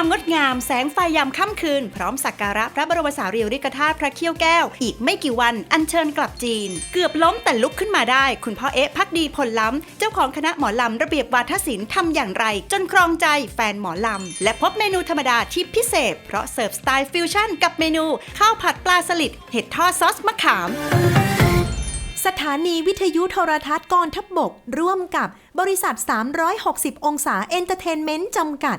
ความงดงาม แสงไฟยามค่ำคืน พร้อมสักการะพระบรมสารีริกธาตุพระเขี้ยวแก้ว อีกไม่กี่วันอัญเชิญกลับจีน เกือบล้มแต่ลุกขึ้นมาได้ คุณพ่อเอ๊ะพักดีผลล้ำ เจ้าของคณะหมอลำระเบียบวาทศิลป์ทำอย่างไร จนครองใจแฟนหมอลำ และพบเมนูธรรมดาที่พิเศษ เพราะเสิร์ฟสไตล์ฟิวชั่นกับเมนูข้าวผัดปลาสลิดเห็ดทอดซอสมะขามสถานีวิทยุโทรทัศน์กองทัพบบก ร่วมกับบริษัท 360 องศาเอนเตอร์เทนเมนต์จำกัด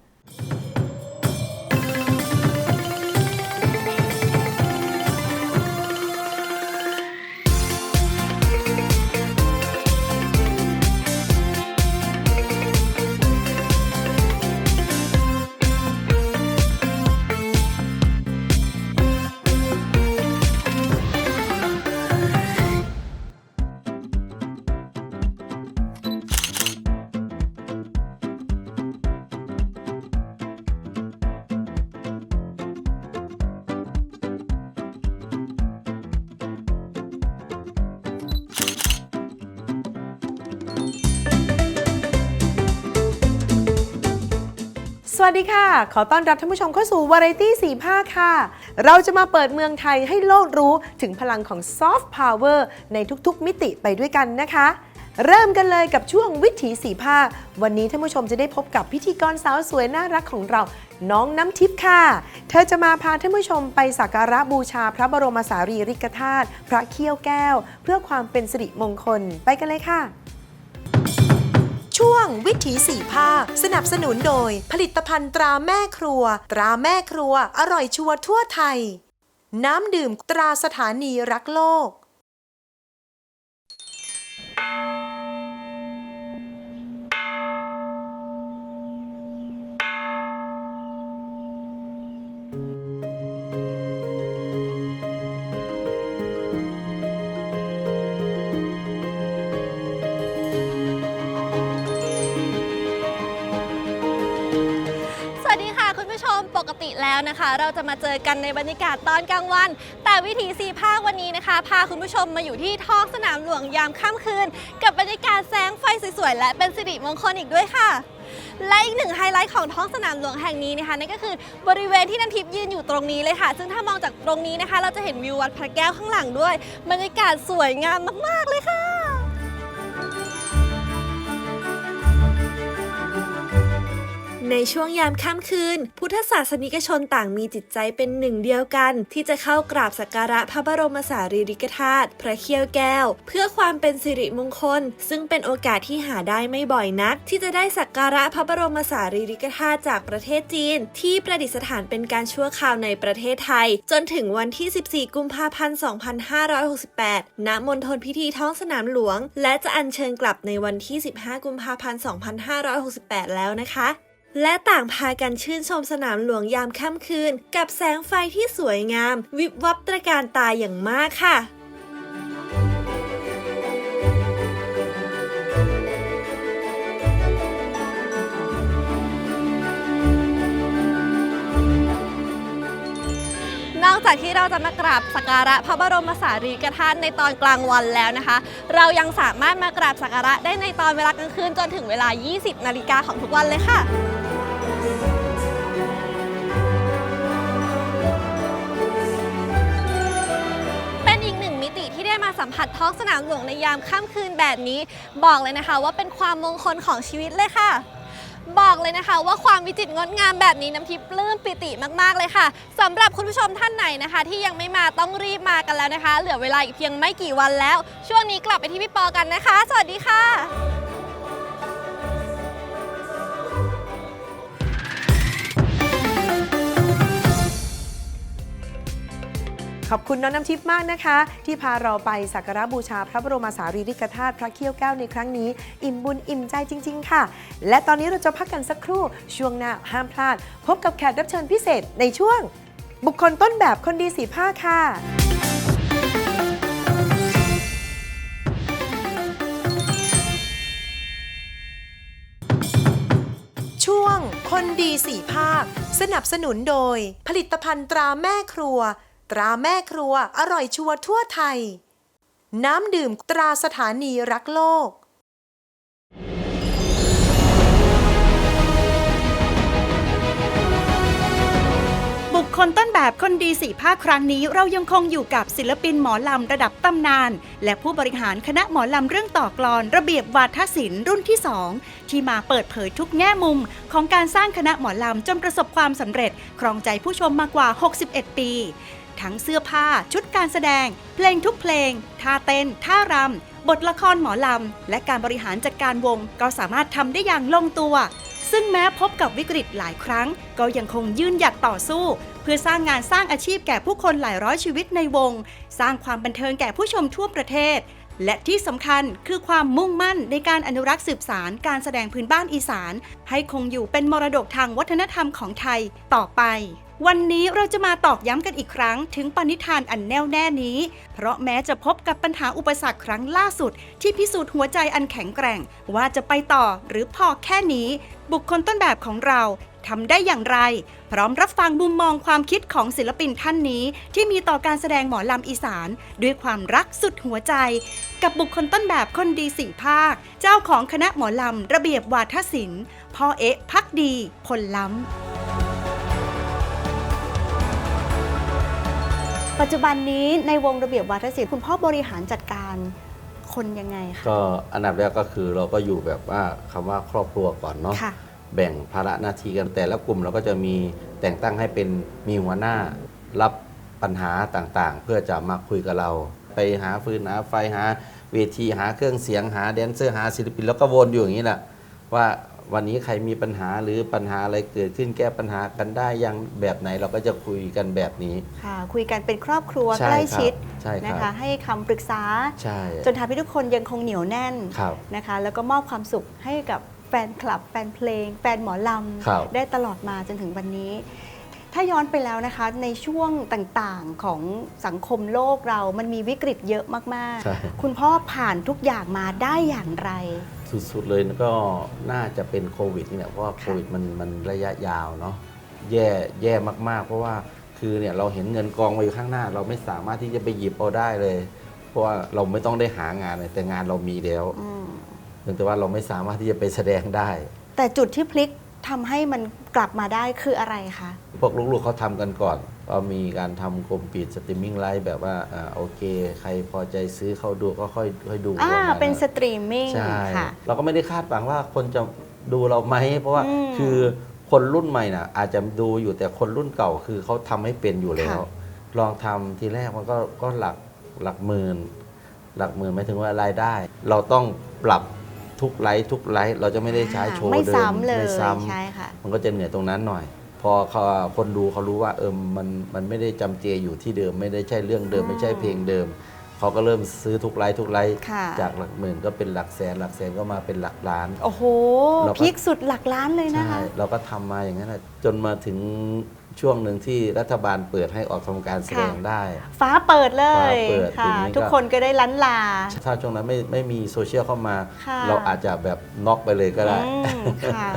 วัสดีค่ะ ขอต้อนรับท่านผู้ชมเข้าสู่วาไรตี้สีภาคค่ะ เราจะมาเปิดเมืองไทยให้โลกรู้ถึงพลังของซอฟต์พาวเวอร์ในทุกๆมิติไปด้วยกันนะคะ เริ่มกันเลยกับช่วงวิถีสีภาวันนี้ท่านผู้ชมจะได้พบกับพิธีกรสาวสวยน่ารักของเราน้องน้ำทิพย์ค่ะ เธอจะมาพาท่านผู้ชมไปสักการะบูชาพระบรมสารีริกธาตุพระเขี้ยวแก้ว เพื่อความเป็นสิริมงคลไปกันเลยค่ะ ช่วงวิถีสี่ภาค สนับสนุนโดย ผลิตภัณฑ์ตราแม่ครัว ตราแม่ครัว อร่อยชัวร์ทั่วไทย น้ำดื่มตราสถานีรักโลกส แล้วนะคะ เราจะมาเจอกันในบรรยากาศตอนกลางวัน แต่วิถีสีภาควันนี้นะคะ พาคุณผู้ชมมาอยู่ที่ท้องสนามหลวงยามค่ำคืน กับบรรยากาศแสงไฟสวยๆและเป็นสิริมงคลอีกด้วยค่ะและอีกหนึ่งไฮไลท์ของท้องสนามหลวงแห่งนี้นะคะนั่นก็คือบริเวณที่นันทิพย์ยืนอยู่ตรงนี้เลยค่ะ ซึ่งถ้ามองจากตรงนี้นะคะ เราจะเห็นวิววัดพระแก้วข้างหลังด้วย บรรยากาศสวยงามมากๆเลยค่ะ ในช่วงยามค่ำคืน พุทธศาสนิกชนต่างมีจิตใจเป็นหนึ่งเดียวกัน ที่จะเข้ากราบสักการะพระบรมสารีริกธาตุพระเขี้ยวแก้ว เพื่อความเป็นสิริมงคล ซึ่งเป็นโอกาสที่หาได้ไม่บ่อยนัก ที่จะได้สักการะพระบรมสารีริกธาตุจากประเทศจีน ที่ประดิษฐานเป็นการชั่วคราวในประเทศไทย จนถึงวันที่ 14 กุมภาพันธ์ 2568 ณ มณฑลพิธีท้องสนามหลวง และจะอัญเชิญกลับในวันที่ 15 กุมภาพันธ์ 2568 แล้วนะคะ และต่างพากันชื่นชมสนามหลวงยามค่ำคืน กับแสงไฟที่สวยงาม วิบวับตระการตาอย่างมากค่ะนอกจากที่เราจะมากราบสักการะพระบรมสารีริกธาตุในตอนกลางวันแล้วนะคะ เรายังสามารถมากราบสักการะได้ในตอนเวลากลางคืนจนถึงเวลา 20 นาฬิกาของทุกวันเลยค่ะ สัมผัสท้องสนามหลวงในยามค่ำคืนแบบนี้ บอกเลยนะคะว่าเป็นความมงคลของชีวิตเลยค่ะ บอกเลยนะคะ ว่าความวิจิตรงดงามแบบนี้น้ำทิพย์ปลื้มปิติมากๆเลยค่ะสำหรับคุณผู้ชมท่านไหนนะคะ ที่ยังไม่มาต้องรีบมากันแล้วนะคะ เหลือเวลาอีกเพียงไม่กี่วันแล้ว ช่วงนี้กลับไปที่พี่ปอกันนะคะ สวัสดีค่ะ ขอบคุณน้องน้ำทิพย์มากนะคะ ที่พาเราไปสักการะบูชาพระบรมสารีริกธาตุพระเขี้ยวแก้วในครั้งนี้ อิ่มบุญอิ่มใจจริง ๆ ค่ะ และตอนนี้เราจะพักกันสักครู่ช่วงหน้าห้ามพลาด พบกับแขกรับเชิญพิเศษในช่วง บุคคลต้นแบบคนดีสีผ้าค่ะช่วงคนดีสี่ภาค สนับสนุนโดย ผลิตภัณฑ์ตราแม่ครัว ตราแม่ครัวอร่อยชัวร์ทั่วไทย น้ำดื่มตราสถานีรักโลก บุคคลต้นแบบคนดีสี่ภาคครั้งนี้เรายังคงอยู่กับศิลปินหมอลำระดับตำนาน และผู้บริหารคณะหมอลำเรื่องต่อกลอนระเบียบวาทศิลป์รุ่นที่2ที่มาเปิดเผยทุกแง่มุม ของการสร้างคณะหมอลำจนประสบความสำเร็จ ครองใจผู้ชมมากว่า 61 ปี ทั้งเสื้อผ้า ชุดการแสดง เพลงทุกเพลง ท่าเต้น ท่ารำ บทละครหมอลำ และการบริหารจัดการวง ก็สามารถทำได้อย่างลงตัว ซึ่งแม้พบกับวิกฤตหลายครั้ง ก็ยังคงยืนหยัดต่อสู้ เพื่อสร้างงานสร้างอาชีพแก่ผู้คนหลายร้อยชีวิตในวง สร้างความบันเทิงแก่ผู้ชมทั่วประเทศและที่สำคัญคือความมุ่งมั่นในการอนุรักษ์สืบสารการแสดงพื้นบ้านอีสาน ให้คงอยู่เป็นมรดกทางวัฒนธรรมของไทยต่อไป วันนี้เราจะมาตอกย้ำกันอีกครั้ง ถึงปณิธานอันแน่วแน่นี้ เพราะแม้จะพบกับปัญหาอุปสรรคครั้งล่าสุด ที่พิสูจน์หัวใจอันแข็งแกร่ง ว่าจะไปต่อหรือพอแค่นี้ บุคคลต้นแบบของเราทำได้อย่างไร พร้อมรับฟังมุมมองความคิดของศิลปินท่านนี้ ที่มีต่อการแสดงหมอลำอีสาน ด้วยความรักสุดหัวใจ กับบุคคลต้นแบบคนดีสี่ภาค เจ้าของคณะหมอลำระเบียบวาทศิลป์พ่อเอ๊ะพักดีพลล้ำ ปัจจุบันนี้ในวงระเบียบวาทศิลป์คุณพ่อบริหารจัดการคนยังไงคะก็อันดับแรกก็คือเราก็อยู่แบบว่าคำว่าครอบครัวก่อนเนาะค่ะแบ่งภาระหน้าที่กันแต่ละกลุ่มเราก็จะมีแต่งตั้งให้เป็นมีหัวหน้ารับปัญหาต่างๆ เพื่อจะมาคุยกับเรา ไปหาฟืนหาไฟหาเวทีหาเครื่องเสียงหาแดนเซอร์หาศิลปินแล้วก็วนอยู่อย่างนี้แหละว่า วันนี้ใครมีปัญหาหรือปัญหาอะไรเกิดขึ้นแก้ปัญหากันได้ยังแบบไหนเราก็จะคุยกันแบบนี้ ค่ะ คุยกันเป็นครอบครัวใช่ใกล้ชิดครับใช่ครับนะคะ ให้คำปรึกษา ใช่ จนทำให้ทุกคนยังคงเหนียวแน่นครับนะคะ แล้วก็มอบความสุขให้กับแฟนคลับ แฟนเพลง แฟนหมอลครับำได้ตลอดมาจนถึงวันนี้ ถ้าย้อนไปแล้วนะคะ ในช่วงต่างๆของสังคมโลกเรามันมีวิกฤตเยอะมากใช่ ๆ คุณพ่อผ่านทุกอย่างมาได้อย่างไร สุดๆเลยก็น่าจะเป็นโควิดนี่แหละเพราะว่าโควิดมันมันระยะยาวเนาะแย่แย่มากๆ เพราะว่าคือเนี่ยเราเห็นเงินกองไว้อยู่ข้างหน้า เราไม่สามารถที่จะไปหยิบเอาได้เลย เพราะว่าเราไม่ต้องได้หางานเลยแต่งานเรามีแล้วอืมเพียงแต่ว่าเราไม่สามารถที่จะไปแสดงได้ แต่จุดที่พลิกทำให้มันกลับมาได้คืออะไรคะ พวกลูกๆเขาทำกันก่อน ก็มีการทำกลมปิดสตรีมมิ่งไลฟ์แบบว่าอ่าโอเค ใครพอใจซื้อเข้าดูก็ค่อยค่อยดูอ่าประมาณเป็นสนั้นตรีมมิ่งใช่ค่ะ เราก็ไม่ได้คาดหวังว่าคนจะดูเราไหมเพราะว่าอืมคือคนรุ่นใหม่น่ะ อาจจะดูอยู่แต่คนรุ่นเก่าคือเขาทำให้เป็นอยู่แล้ว ค่ะ ลองทำทีแรกมันก็ก็หลักหลักหมื่น หลักหมื่นหมายถึงว่ารายได้ เราต้องปรับทุกไลฟ์ทุกไลฟ์เราจะไม่ได้ใช้โชว์ไม่เดิมซ้ำเลยไม่ซ้ใช่ค่ะำมันก็จะเหนื่อยตรงนั้นหน่อย พอเขาคนดูเขารู้ว่าเออมันมันไม่ได้จำเจอยู่ที่เดิม ไม่ได้ใช่เรื่องเดิมอืมไม่ใช่เพลงเดิม เขาก็เริ่มซื้อทุกไลฟ์ทุกไลฟ์ค่ะ จากหลักหมื่นก็เป็นหลักแสนหลักแสนก็มาเป็นหลักล้าน โอ้โหเราก็ พีคสุดหลักล้านเลยนะใช่ คะ เราก็ทำมาอย่างนั้นแหละจนมาถึงช่วงหนึ่งที่รัฐบาลเปิดให้ออกทำการแสดงค่ะ ได้ ฟ้าเปิดเลยฟ้าเปิดค่ะ ทีนี้ก็ ทุกคนก็ได้ล้านลา ถ้าช่วงนั้นไม่ไม่มีโซเชียลเข้ามา ค่ะ เราอาจจะแบบน็อกไปเลยก็ได้ อืมค่ะ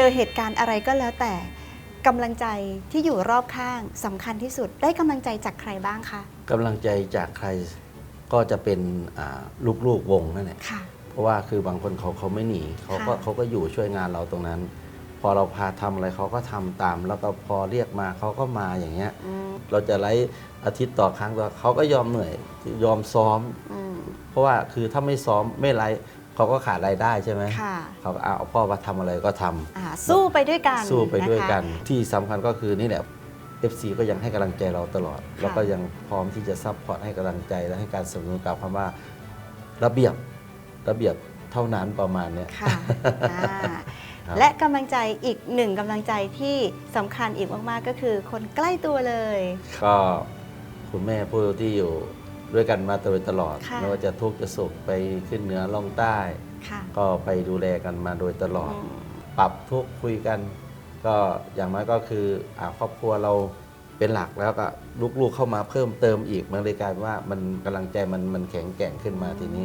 จอเหตุการณ์อะไรก็แล้วแต่กำลังใจที่อยู่รอบข้างสำคัญที่สุด ได้กำลังใจจากใครบ้างคะกำลังใจจากใครก็จะเป็นอ่าลูกๆวงนั่นแหละค่ะเพราะว่าคือบางคนเขาเขาไม่หนีเขาก็ค่ะเขาก็อยู่ช่วยงานเราตรงนั้น พอเราพาทำอะไรเขาก็ทำตาม แล้วก็พอเรียกมาเขาก็มาอย่างเงี้ยอืมเราจะไลฟ์อาทิตย์ต่อครั้งต่อเขาก็ยอมเหนื่อยยอมซ้อมอืมเพราะว่าคือถ้าไม่ซ้อมไม่ไลฟ์ เขาก็ขาดรายได้ใช่ไหมค่ะเขาก็เอาพ่อมาทำอะไรก็ทำอ่าสู้ไปด้วยกันสู้ไปด้วยกันนะคะที่สำคัญก็คือนี่แหละ FC ก็ยังให้กำลังใจเราตลอด แล้วก็ยังพร้อมที่จะซัพพอร์ตให้กำลังใจและให้การสนับสนุนกับคำว่าระเบียบระเบียบเท่านั้นประมาณเนี้ยค่ะอ่าครับและกำลังใจอีกหนึ่งกำลังใจที่สำคัญอีกมาก ๆ ก็คือคนใกล้ตัวเลย ก็คุณแม่ผู้ที่อยู่ ด้วยกันมาโดยตลอดค่ะ ไม่ว่าจะทุกข์จะสุขไปขึ้นเหนือล่องใต้ ค่ะก็ไปดูแลกันมาโดยตลอดอืมปรับทุกข์คุยกัน ก็อย่างน้อยก็คืออาครอบครัวเราเป็นหลักแล้วก็ลูกๆเข้ามาเพิ่มเติมอีกมันเลยกลายเป็นว่ามันกำลังใจมันมันแข็งแกร่งขึ้นมาทีนี้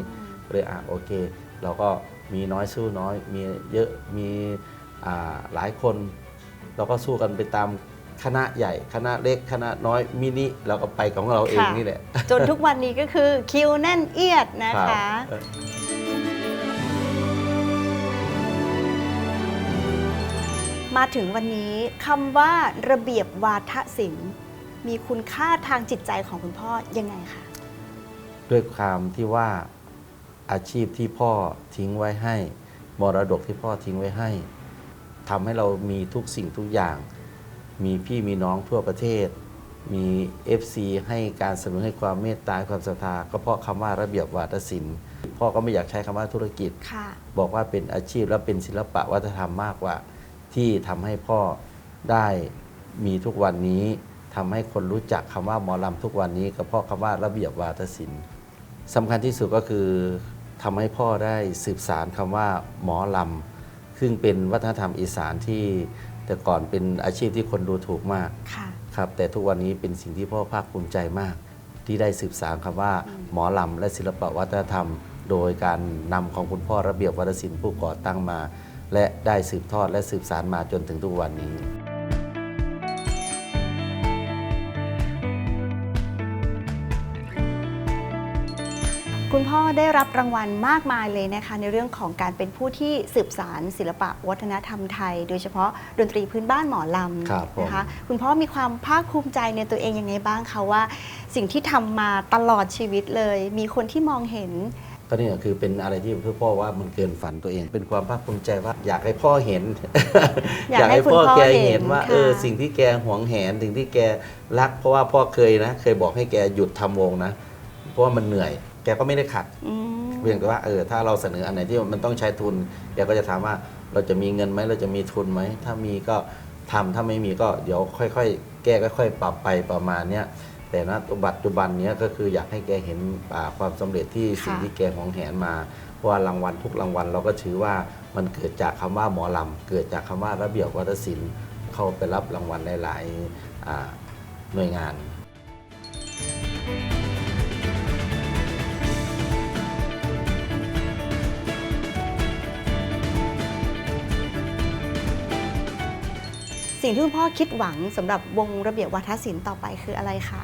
เลยอะโอเค เราก็มีน้อยสู้น้อย มีเยอะมีอ่าหลายคน เราก็สู้กันไปตาม คณะใหญ่ คณะเล็ก คณะน้อย มินิ เราก็ไปของเราเองค่ะนี่แหละ จนทุกวันนี้ก็คือคิวแน่นเอียดนะรัคะบเออมาถึงวันนี้คำว่าระเบียบวาทศิลป์มีคุณค่าทางจิตใจของคุณพ่อยังไงคะ ด้วยความที่ว่าอาชีพที่พ่อทิ้งไว้ให้ มรดกที่พ่อทิ้งไว้ให้ทำให้เรามีทุกสิ่งทุกอย่าง มีพี่มีน้องทั่วประเทศ มี FC ให้การสนับสนุนให้ความเมตตาความศรัทธาก็เพราะคำว่าระเบียบวาทศิลป์พ่อก็ไม่อยากใช้คำว่าธุรกิจ ค่ะ บอกว่าเป็นอาชีพและเป็นศิลปะวัฒนธรรมมากกว่า ที่ทำให้พ่อได้มีทุกวันนี้ทำให้คนรู้จักคำว่าหมอลำทุกวันนี้ก็เพราะคำว่าระเบียบวาทศิลป์สำคัญที่สุดก็คือทำให้พ่อได้สืบสารคำว่าหมอลำซึ่งเป็นวัฒนธรรมอีสานที่ แต่ก่อนเป็นอาชีพที่คนดูถูกมากค่ะ ครับแต่ทุกวันนี้เป็นสิ่งที่พ่อภาคภูมิใจมาก ที่ได้สืบสานคำว่า หมอลำและศิลปวัฒนธรรม โดยการนำของคุณพ่อระเบียบวัฒนศิลป์ผู้ก่อตั้งมา และได้สืบทอดและสืบสานมาจนถึงทุกวันนี้ คุณพ่อได้รับรางวัลมากมายเลยนะคะ ในเรื่องของการเป็นผู้ที่สืบสารศิลปะวัฒนธรรมไทย โดยเฉพาะดนตรีพื้นบ้านหมอลครับผมำนะคะ คุณพ่อมีความภาคภูมิใจในตัวเองยังไงบ้างคะว่า สิ่งที่ทำมาตลอดชีวิตเลย มีคนที่มองเห็น ก็นี่ก็คือเป็นอะไรที่พ่อว่ามันเกินฝันตัวเอง เป็นความภาคภูมิใจว่าอยากให้พ่อเห็น อยากให้คุณพ่อแกเห็เห็นนว่าค่ะ เออสิ่งที่แกหวงแหนสิ่งที่แกรัก เพราะว่าพ่อเคยนะ เคยบอกให้แกหยุดทำวงนะ เพราะว่ามันเหนื่อย แกก็ไม่ได้ขัด อืม เพียงแต่ว่าเออถ้าเราเสนออันไหนที่มันต้องใช้ทุนแกก็จะถามว่าเราจะมีเงินไหมเราจะมีทุนไหม ถ้ามีก็ทำถ้าไม่มีก็เดี๋ยวค่อยๆ แก้ค่อยๆ ปรับไปประมาณเนี้ยแต่ณปัจจุบันเนี้ยก็คืออยากให้แกเห็นอ่าความสำเร็จที่สิ่งค่ะ ที่แกหวงแหนมาเพราะว่ารางวัลทุกรางวัลเราก็ถือว่ามันเกิดจากคำว่าหมอลำเกิดจากคำว่าระเบียบวัฒนศิลป์เข้าไปรับรางวัลหลายๆอ่าหน่วยงาน สิ่งที่คุณพ่อคิดหวังสำหรับวงระเบียบวัฒนศิลป์ต่อไปคืออะไรคะ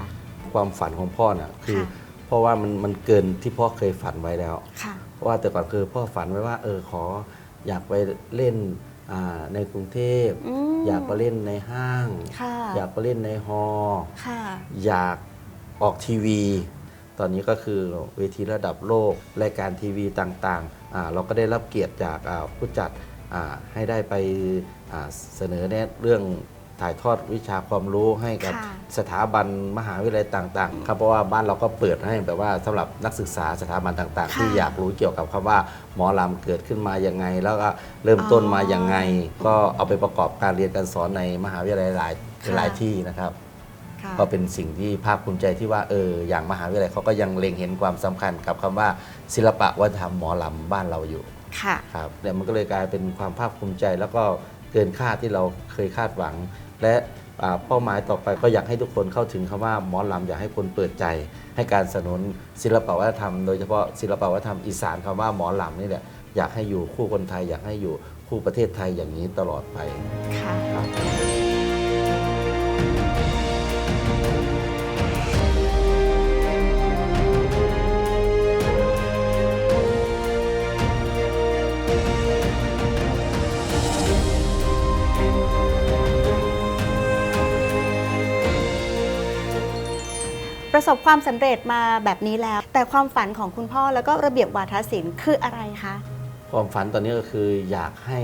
ความฝันของพ่อน่ะคือค่ะเพราะว่ามันมันเกินที่พ่อเคยฝันไว้แล้วค่ะเพราะว่าแต่ก่อนคือพ่อฝันไว้ว่า เออขออยากไปเล่นอ่าในกรุงเทพอืมอยากไปเล่นในห้างค่ะอยากไปเล่นในฮอลล์ค่ะอยากออกทีวี ตอนนี้ก็คือเวทีระดับโลกรายการทีวีต่างๆอ่าเราก็ได้รับเกียรติจากอ่าผู้จัดอ่าให้ได้ไปอ่า เสนอแนะเรื่องถ่ายทอดวิชาความรู้ให้กับค่ะสถาบันมหาวิทยาลัยต่างๆครับเพราะว่าบ้านเราก็เปิดให้แบบว่าสำหรับนักศึกษาสถาบันต่าง ๆ ค่ะที่อยากรู้เกี่ยวกับคำว่าหมอลำเกิดขึ้นมาอย่างไง แล้วก็เริ่มต้นมาอย่างไง ก็เอาไปประกอบการเรียนการสอนในมหาวิทยาลัยหลายหลายที่นะครับ ค่ะ ก็เป็นสิ่งที่ภาคภูมิใจที่ว่าเอออย่างมหาวิทยาลัยเขาก็ยังเล็งเห็นความสำคัญกับคำว่าศิลปะวัฒนธรรมหมอลำบ้านเราอยู่ ค่ะ ครับเนี่ยมันก็เลยกลายเป็นความภาคภูมิใจแล้วก็ เกินคาดที่เราเคยคาดหวัง และเป้าหมายต่อไปก็อยากให้ทุกคนเข้าถึงคำว่าหมอลำอยากให้คนเปิดใจ ให้การสนับสนุนศิลปวัฒนธรรมโดยเฉพาะศิลปวัฒนธรรมอีสานคำว่าหมอลำนี่แหละอยากให้อยู่คู่คนไทย อยากให้อยู่คู่ประเทศไทยอย่างนี้ตลอดไปค่ะ ประสบความสำเร็จมาแบบนี้แล้ว แต่ความฝันของคุณพ่อแล้วก็ระเบียบวาทศิลป์คืออะไรคะความฝันตอนนี้ก็คืออยากให้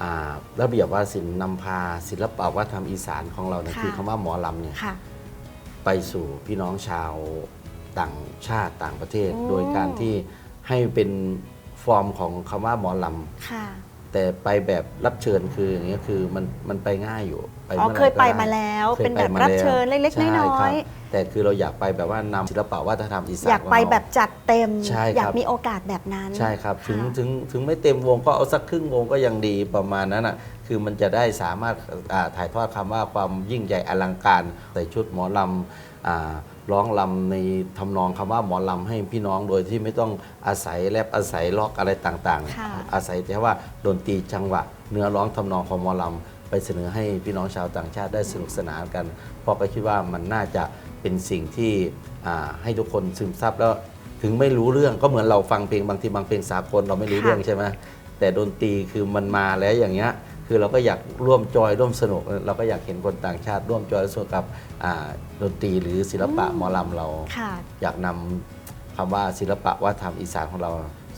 อ่าระเบียบว่าศิลป์นำพาศิลปะวัฒนธรรมอีสานของเราเนี่ยค่ะคือคำว่าหมอลำเนี่ยค่ะไปสู่พี่น้องชาวต่างชาติต่างประเทศโอ้โดยการที่ให้เป็นฟอร์มของคำว่าหมอลค่ะำ แต่ไปแบบรับเชิญคืออย่างเงี้ยคือมันมันไปง่ายอยู่ไปอ๋อเมื่อไหร่เคยไปก็ด้มาแล้วคยเป็นแบบไมารับแล้วเชิญเล็กๆใช่น้คอรับยแต่คือเราอยากไปแบบว่านำศิลปะวัฒนธรรมอีสานๆ อยากไปของเร แบบจัดเต็ม ใช่ครับ อยากมีโอกาสแบบนั้น ใช่ครับถึงค่ะ ถึงถึงไม่เต็มวงก็เอาสักครึ่งวงก็ยังดีประมาณนั้นอะคือมันจะได้สามารถอ่าถ่ายทอดคำว่าความยิ่งใหญ่อลังการ ใส่ชุดหมอลำอ่า ร้องลำในทำนองคำว่าหมอลำให้พี่น้องโดยที่ไม่ต้องอาศัยแรปอาศัยล็อกอะไรต่างค่ะๆอาศัยแต่ว่าดนตรีจังหวะ เนื้อร้องทำนองของหมอลำไปเสนอให้พี่น้องชาวต่างชาติได้สนุกสนานกันเพราะก็คิดว่ามันน่าจะเป็นสิ่งที่อ่าให้ทุกคนซึมซับแล้วถึงไม่รู้เรื่องก็เหมือนเราฟังเพลงบางทีบางเพลงสากลเราไม่รู้ค่ะเรื่องใช่ไหมแต่ดนตรีคือมันมาแล้วอย่างเงี้ย คือเราก็อยากร่วมจอยร่วมสนุก เราก็อยากเห็นคนต่างชาติ ร่วมจอยร่วมสนุกกับอ่าดนตรีหรือศิลปะหมอลำเราค่ะอยากนำคำว่าศิลปะวัฒนธรรมอีสานของเรา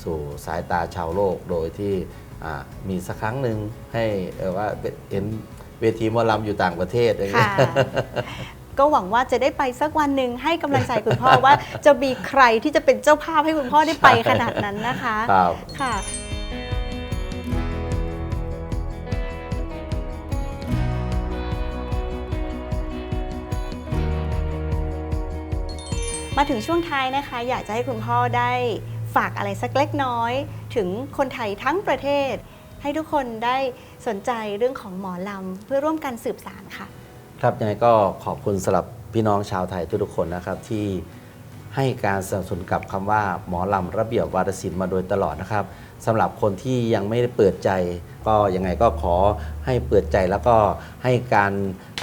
สู่สายตาชาวโลกโดยที่อ่ามีสักครั้งหนึ่งให้เอ่อว่าเห็นเวทีหมอลำอยู่ต่างประเทศอย่างเงี้ค่ะยก็หวังว่าจะได้ไปสักวันหนึ่งให้กำลังใจคุณพ่อว่าจะมีใครที่จะเป็นเจ้าภาพให้คุณพ่อได้ไปขนาดนั้นนะคะ ครับค่ะ มาถึงช่วงท้ายนะคะ อยากจะให้คุณพ่อได้ฝากอะไรสักเล็กน้อย ถึงคนไทยทั้งประเทศ ให้ทุกคนได้สนใจเรื่องของหมอลำเพื่อร่วมกันสืบสารค่ะ ครับยังไงก็ขอบคุณสำหรับพี่น้องชาวไทยทุกๆคนนะครับที่ให้การสนับสนุนกับคำว่าหมอลำระเบียบวารศิลป์มาโดยตลอดนะครับ สำหรับคนที่ยังไม่ได้เปิดใจ ก็ยังไงก็ขอให้เปิดใจแล้วก็ให้การ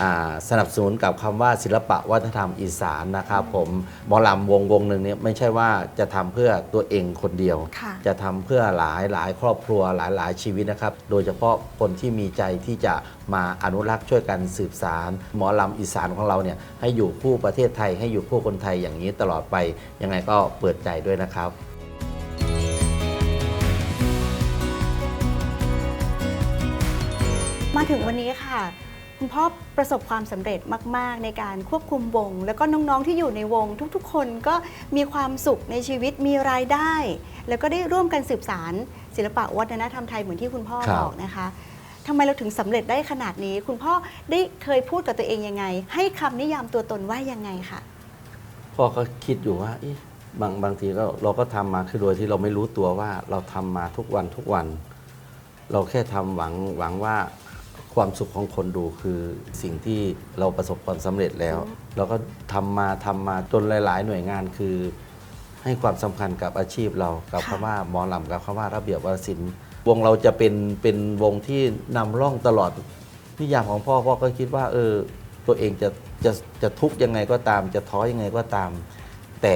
อ่าสนับสนุนกับคำว่าศิลปะวัฒนธรรมอีสานนะครับผมหมอลำวงวงหนึ่งเนี้ไม่ใช่ว่าจะทำเพื่อตัวเองคนเดียว ค่ะ จะทำเพื่อหลายหลายครอบครัวหลายหลายชีวิตนะครับ โดยเฉพาะคนที่มีใจที่จะมาอนุรักษ์ช่วยกันสืบสารหมอลำอีสานของเราเนี่ยให้อยู่คู่ประเทศไทยให้อยู่คู่คนไทยอย่างนี้ตลอดไป ยังไงก็เปิดใจด้วยนะครับ มาถึงวันนี้ค่ะ คุณพ่อประสบความสำเร็จมาก ๆ ในการควบคุมวง แล้วก็น้อง ๆ ที่อยู่ในวง ทุกๆ คนก็มีความสุขในชีวิตมีรายได้ แล้วก็ได้ร่วมกันสืบสารศิลปะวัฒนธรรมไทยเหมือนที่คุณพ่อครับ บอกนะคะทำไมเราถึงสำเร็จได้ขนาดนี้ คุณพ่อได้เคยพูดกับตัวเองยังไง ให้คำนิยามตัวตนว่ายังไงคะพ่อก็คิดอยู่ว่าเอ๊ะบางบางทีก็เราก็ทำมาคือโดยที่เราไม่รู้ตัวว่าเราทำมาทุกวันทุกวัน เราแค่ทำหวังหวังว่า ความสุขของคนดูคือสิ่งที่เราประสบความสำเร็จแล้ว เราก็ทำมาทำมาจนหลาย ๆ หน่วยงานคือ ให้ความสำคัญกับอาชีพเรากับค่ะคำว่าหมอลำกับคำว่าระเบียบวรศิลป์วงเราจะเป็นเป็นวงที่นำร่องตลอดนิยามของพ่อพ่อก็คิดว่า เออ ตัวเองจะจะจะทุกข์ยังไงก็ตาม จะท้อยังไงก็ตาม แต่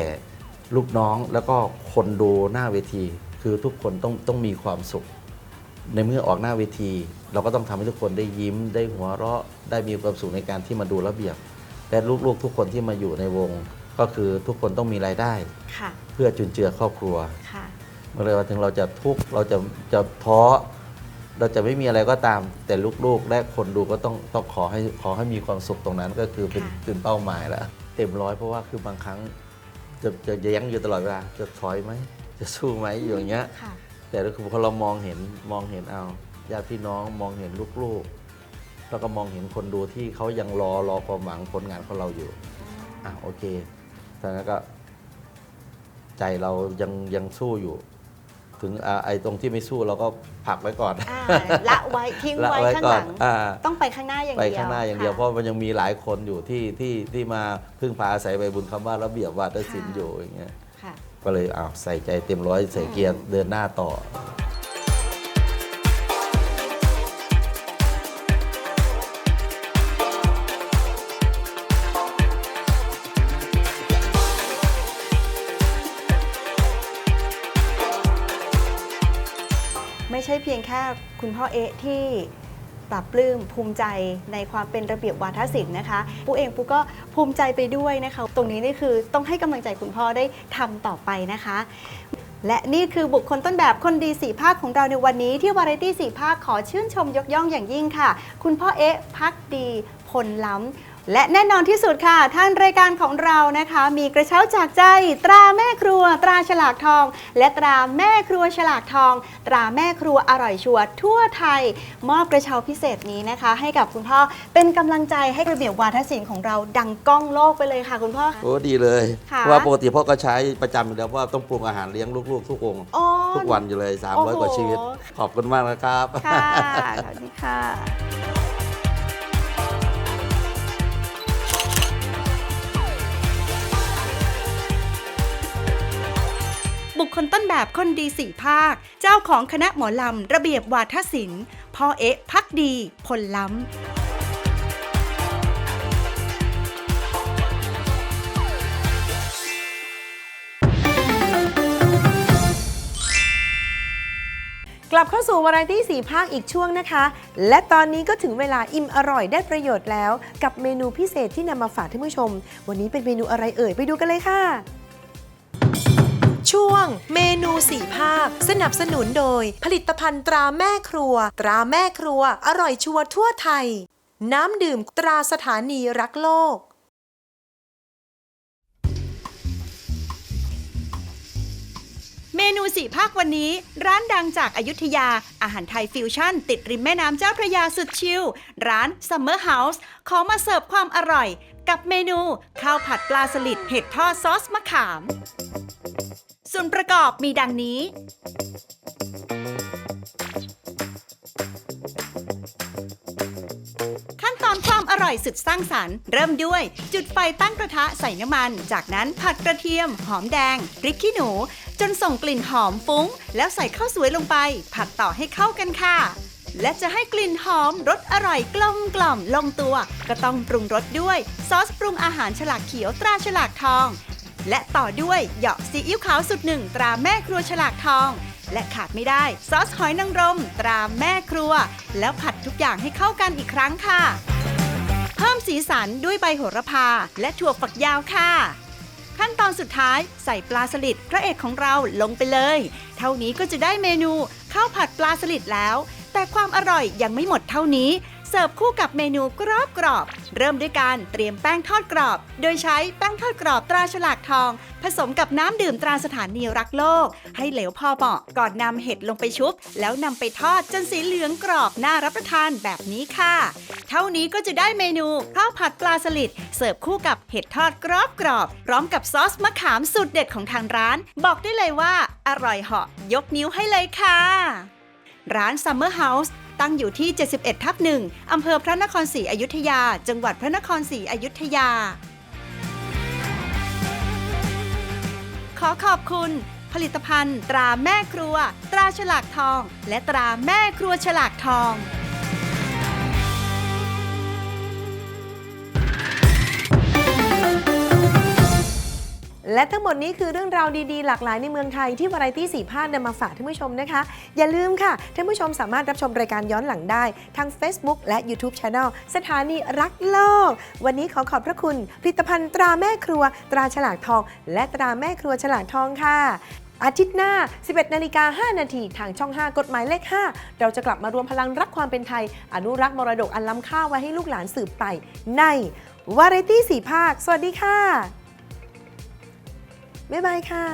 ลูกน้องแล้วก็คนดูหน้าเวที คือทุกคนต้องต้องมีความสุข ในเมื่อออกหน้าเวที เราก็ต้องทำให้ทุกคนได้ยิ้ม ได้หัวเราะได้มีความสุขในการที่มาดูระเบียบ และลูกๆทุกคนที่มาอยู่ในวง ก็คือทุกคนต้องมีรายได้ค่ะเพื่อจุนเจือครอบครัวค่ะเมื่อไรว่าถึงเราจะทุกข์เราจะจะท้อเราจะไม่มีอะไรก็ตาม แต่ลูกๆ และคนดูก็ต้องต้องขอให้ขอให้มีความสุขตรงนั้นก็คือเป็นค่ะเป็นเป้าหมายแล้วเต็มร้อยเพราะว่าคือบางครั้งจะจะแย้งอยู่ตลอดเวลาจะถอยไหมจะสู้ไหมอยู่อย่างเงี้ยค่ะ แต่ก็คือพอเรามองเห็นมองเห็นเอาญาติพี่น้องมองเห็นลูกๆ แล้วก็มองเห็นคนดูที่เขายังรอรอความหวังผลงานของเราอยู่อะโอเคทางนั้นก็ ใจเรายังยังสู้อยู่ ถึงอ่าไอ้ตรงที่ไม่สู้เราก็ผลักไว้ก่อน อ่าละไว้ทิ้งละไว้ไว้ข้างก่หอลันงอ่า ต้องไปข้างหน้าอย่างไปเดียวข้างหน้าอย่างเดียวค่ะเพราะมันยังมีหลายคนอยู่ที่ที่ที่มาพึ่งพาอาศัยใบบุญคำว่าระเบียบวาทศิลป์ค่ะ อยู่อย่างเงี้ยค่ะ ก็เลยอ้าวใส่ใจเต็มร้อยใส่เกียร์เดินหน้าต่อ ไม่ใช่เพียงแค่คุณพ่อเอ๊ะที่ ปรับปลื้มภูมิใจในความเป็นระเบียบวาทศิลป์นะคะปูเองปูก็ภูมิใจไปด้วยนะคะ ตรงนี้นี่คือต้องให้กำลังใจคุณพ่อได้ทำต่อไปนะคะ และนี่คือบุคคลต้นแบบคนดีสีภาคของเราในวันนี้ที่วาไรตี้สีภาคขอชื่นชมยกย่องอย่างยิ่งค่ะ คุณพ่อเอ๊ะพักดีพลล้ำ และแน่นอนที่สุดค่ะ ทางรายการของเรานะคะ มีกระเช้าจากใจ ตราแม่ครัว ตราฉลากทอง และตราแม่ครัวฉลากทอง ตราแม่ครัวอร่อยชัวร์ทั่วไทย มอบกระเช้าพิเศษนี้นะคะ ให้กับคุณพ่อเป็นกำลังใจให้ระเบียบวาทศิลป์ของเราดังก้องโลกไปเลยค่ะคุณพ่อ โอ้ดีเลยค่ะ เพราะว่าปกติพ่อก็ใช้ประจำอยู่แล้วว่าต้องปรุงอาหารเลี้ยงลูกๆ ทุกองค์อ๋อทุกวันอยู่เลยโอ้โห300 กว่าชีวิตขอบคุณมากนะครับ ค่ะสวัสดีค่ะ แบบคนดีสี่ภาค เจ้าของคณะหมอลำ ระเบียบวาทศิลป์พ่อเอ๊ะพักดีพลล้ำกลับเข้าสู่วาไรตี้สีภาคอีกช่วงนะคะ และตอนนี้ก็ถึงเวลาอิ่มอร่อยได้ประโยชน์แล้ว กับเมนูพิเศษที่นำมาฝากท่านผู้ชม วันนี้เป็นเมนูอะไรเอ่ยไปดูกันเลยค่ะ ช่วง เมนูสี่ภาค สนับสนุนโดย ผลิตภัณฑ์ตราแม่ครัว ตราแม่ครัว อร่อยชัวร์ทั่วไทย น้ำดื่มตราสถานีรักโลก เมนูสี่ภาควันนี้ ร้านดังจากอายุทยา อาหารไทยฟิวชั่น ติดริมแม่น้ำเจ้าพระยาสุดชิลร้าน Summer House ขอมาเสิร์ฟความอร่อย กับเมนู ข้าวผัดปลาสลิดเห็ดทอดซอสมะขาม ส่วนประกอบมีดังนี้ ขั้นตอนความอร่อยสุดสร้างสรรค์ เริ่มด้วย จุดไฟตั้งกระทะใส่น้ำมัน จากนั้นผัดกระเทียม หอมแดงพริกขี้หนู จนส่งกลิ่นหอมฟุ้ง แล้วใส่ข้าวสวยลงไป ผัดต่อให้เข้ากันค่ะ และจะให้กลิ่นหอมรสอร่อยกลมกล่อมลงตัว ก็ต้องปรุงรสด้วย ซอสปรุงอาหารฉลากเขียวตราฉลากทอง และต่อด้วยเหยาะซีอิ๊วขาวสุดหนึ่งตราแม่ครัวฉลากทอง และขาดไม่ได้ซอสหอยนางรม ตราแม่ครัว แล้วผัดทุกอย่างให้เข้ากันอีกครั้งค่ะ เพิ่มสีสันด้วยใบโหระพา และถั่วฝักยาวค่ะ ขั้นตอนสุดท้ายใส่ปลาสลิดพระเอกของเราลงไปเลย เท่านี้ก็จะได้เมนูข้าวผัดปลาสลิดแล้ว แต่ความอร่อยยังไม่หมดเท่านี้ เสิร์ฟคู่กับเมนูกรอบกรอบๆเริ่มด้วยการเตรียมแป้งทอดกรอบ โดยใช้แป้งทอดกรอบตราฉลากทอง ผสมกับน้ำดื่มตราสถานีรักโลก ให้เหลวพอเหมาะก่อนนำเห็ดลงไปชุบ แล้วนำไปทอดจนสีเหลืองกรอบน่ารับประทานแบบนี้ค่ะ เท่านี้ก็จะได้เมนูข้าวผัดปลาสลิดเสิร์ฟคู่กับเห็ดทอดกรอบกรอบๆพร้อมกับซอสมะขามสูตรเด็ดของทางร้าน บอกได้เลยว่า อร่อยเหาะยกนิ้วให้เลยค่ะ ร้าน Summer House ตั้งอยู่ที่ 71 ทับ1อำเภอพระนครศรีอยุธยา จังหวัดพระนครศรีอยุธยา ขอขอบคุณ ผลิตภัณฑ์ ตราแม่ครัว ตราฉลากทอง และตราแม่ครัวฉลากทอง และทั้งหมดนี้คือเรื่องราวดีๆ หลากหลายในเมืองไทยที่วาไรตี้สีภาคนำมาฝากท่านผู้ชมนะคะ อย่าลืมค่ะท่านผู้ชมสามารถรับชมรายการย้อนหลังได้ ทาง Facebook และ YouTube Channel สถานีรักโลก วันนี้ขอขอบพระคุณผลิตภัณฑ์ตราแม่ครัว ตราฉลากทอง และตราแม่ครัวฉลากทองค่ะ อาทิตย์หน้า 11 นาฬิกา 5 นาทีทางช่อง 5 กฎหมายเลข 5 เราจะกลับมารวมพลังรักความเป็นไทย อนุรักษ์มรดกอันล้ำค่าไว้ให้ลูกหลานสืบไปในวาไรตี้สีภาค สวัสดีค่ะ บ๊ายบายค่ะ